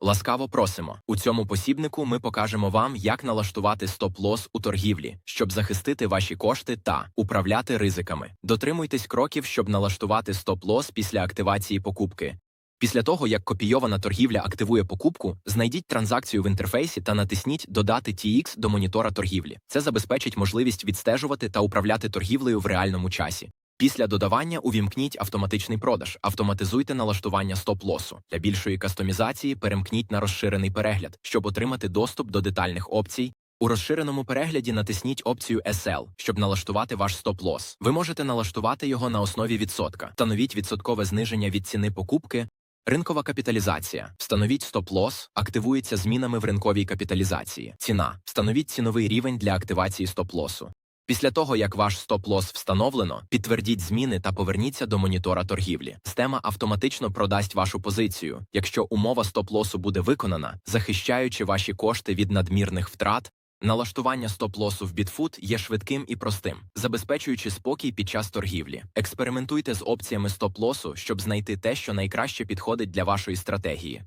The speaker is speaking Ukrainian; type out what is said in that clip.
Ласкаво просимо. У цьому посібнику ми покажемо вам, як налаштувати стоп-лос у торгівлі, щоб захистити ваші кошти та управляти ризиками. Дотримуйтесь кроків, щоб налаштувати стоп-лос після активації покупки. Після того, як копійована торгівля активує покупку, знайдіть транзакцію в інтерфейсі та натисніть Додати TX до монітора торгівлі. Це забезпечить можливість відстежувати та управляти торгівлею в реальному часі. Після додавання увімкніть автоматичний продаж, автоматизуйте налаштування стоп-лосу. Для більшої кастомізації перемкніть на розширений перегляд, щоб отримати доступ до детальних опцій. У розширеному перегляді натисніть опцію SL, щоб налаштувати ваш стоп-лос. Ви можете налаштувати його на основі відсотка. Встановіть відсоткове зниження від ціни покупки. Ринкова капіталізація. Встановіть стоп-лос, активується змінами в ринковій капіталізації. Ціна. Встановіть ціновий рівень для активації стоп-лосу. Після того, як ваш стоп-лос встановлено, підтвердіть зміни та поверніться до монітора торгівлі. Система автоматично продасть вашу позицію, якщо умова стоп-лосу буде виконана, захищаючи ваші кошти від надмірних втрат. Налаштування стоп-лосу в Bitfoot є швидким і простим, забезпечуючи спокій під час торгівлі. Експериментуйте з опціями стоп-лосу, щоб знайти те, що найкраще підходить для вашої стратегії.